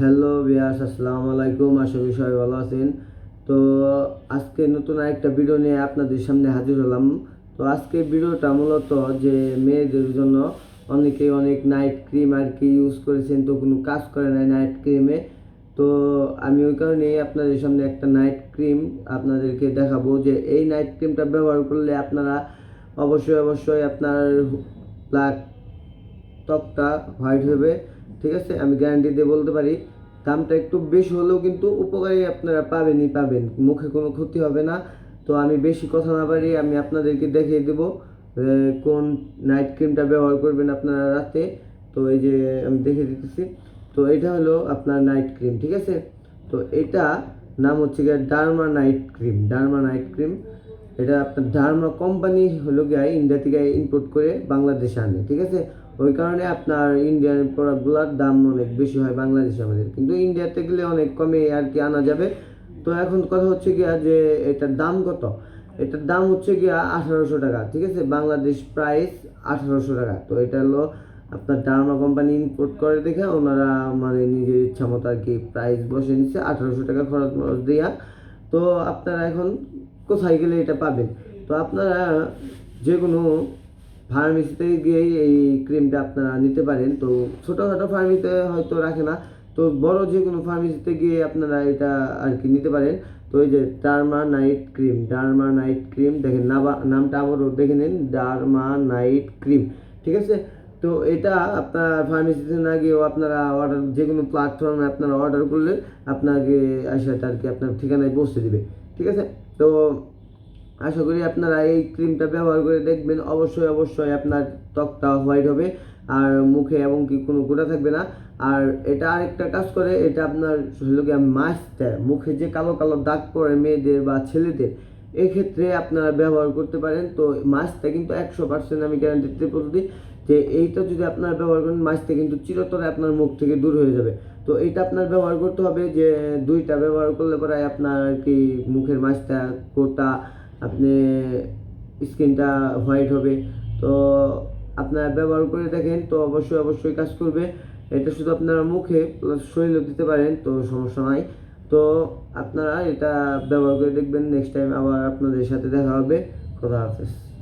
Hello বিয়াস আসসালামু আলাইকুম। আশা করি সবাই ভালো আছেন। তো আজকে নতুন আরেকটা ভিডিও নিয়ে আপনাদের সামনে হাজির হলাম। তো আজকে ভিডিওটা মূলত যে মেয়েদের জন্য অনেকেই অনেক নাইট ক্রিম আর কি ইউজ করেছেন, তো কোনো কাজ করে নাই নাইট ক্রিমে তো আমি ওই কারণেই আপনাদের সামনে একটা নাইট ক্রিম আপনাদেরকে দেখাবো যে এই নাইট ক্রিমটা ব্যবহার করলে আপনারা অবশ্যই অবশ্যই আপনার ব্ল্যাক ত্বকটা হোয়াইট হবে। ঠিক আছে? আমি গ্যারান্টি দিয়ে বলতে পারি, দামটা একটু বেশি হলেও কিন্তু উপকারী আপনারা পাবেনই পাবেন, মুখে কোনো ক্ষতি হবে না। তো আমি বেশি কথা না পারি আমি আপনাদেরকে দেখিয়ে দেব কোন নাইট ক্রিমটা ব্যবহার করবেন আপনারা রাতে। তো এই যে আমি দেখে দিতেছি, তো এটা হলো আপনার নাইট ক্রিম ঠিক আছে? তো এটা নাম হচ্ছে গিয়ে Derma night cream Derma night cream এটা আপনার ডার্মা কোম্পানি হলো গিয়ে ইন্ডিয়া থেকে ইম্পোর্ট করে বাংলাদেশে আনে, ঠিক আছে? ওই কারণে আপনার ইন্ডিয়ান প্রোডাক্টগুলোর দাম অনেক বেশি হয় বাংলাদেশে আমাদের। কিন্তু ইন্ডিয়াতে গেলে অনেক কমে আর কি আনা যাবে। তো এখন কথা হচ্ছে গিয়া যে এটার দাম কত? এটার দাম হচ্ছে গিয়া আঠারোশো টাকা, ঠিক আছে? বাংলাদেশ প্রাইস আঠারোশো টাকা। তো এটা হলো আপনার ডার্মা কোম্পানি ইম্পোর্ট করে দেখে ওনারা মানে নিজের ইচ্ছা মতো আর কি প্রাইস বসে নিচ্ছে আঠারোশো টাকা খরচ মরচ দিয়া। তো আপনারা এখন কোথায় গেলে এটা পাবেন? তো আপনারা যে কোনো ফার্মেসিতে গিয়েই এই ক্রিমটা আপনারা নিতে পারেন। তো ছোটোখাটো ফার্মেসিতে হয়তো রাখে না। তো বড় যে কোনো ফার্মেসিতে গিয়ে আপনারা এটা আর কি নিতে পারেন। তো এই যে Derma night cream Derma night cream দেখেন নামটা আবারও দেখে নিন ডার্মা নাইট ক্রিম ঠিক আছে? তো এটা আপনার ফার্মেসিতে না গিয়েও আপনারা অর্ডার যে কোনো প্ল্যাটফর্মে আপনারা অর্ডার করলে আপনাকে আসে আর কি আপনার ঠিকানায় পৌঁছে দিবে, ঠিক আছে? তো আশা করি আপনারা এই ক্রিমটা ব্যবহার করে দেখবেন। অবশ্যই অবশ্যই আপনার ত্বকটা হোয়াইট হবে, আর মুখে এবং কি কোনো গোটা থাকবে না। আর এটা আরেকটা কাজ করে, এটা আপনার হলো গিয়ে মাছটা মুখে যে কালো কালো দাগ পড়ে মেয়েদের বা ছেলেদের, এক্ষেত্রে আপনারা ব্যবহার করতে পারেন। তো মাছটা কিন্তু একশো পার্সেন্ট আমি গ্যারান্টি দিতে বলতে যে এইটা যদি আপনারা ব্যবহার করেন মাছটা কিন্তু চিরতরে আপনার মুখ থেকে দূর হয়ে যাবে। তো এইটা আপনার ব্যবহার করতে হবে যে দুইটা ব্যবহার করলে পরে আপনার কি মুখের মাছটা কোটা আপনি স্কিনটা হোয়াইট হবে। তো আপনারা ব্যবহার করে দেখেন, তো অবশ্যই অবশ্যই কাজ করবে। এটা শুধু আপনারা মুখে প্লাস শরীরে দিতে পারেন, তো সমস্যা নাই। তো আপনারা এটা ব্যবহার করে দেখবেন। নেক্সট টাইম আবার আপনাদের সাথে দেখা হবে। খোদা হাফেজ।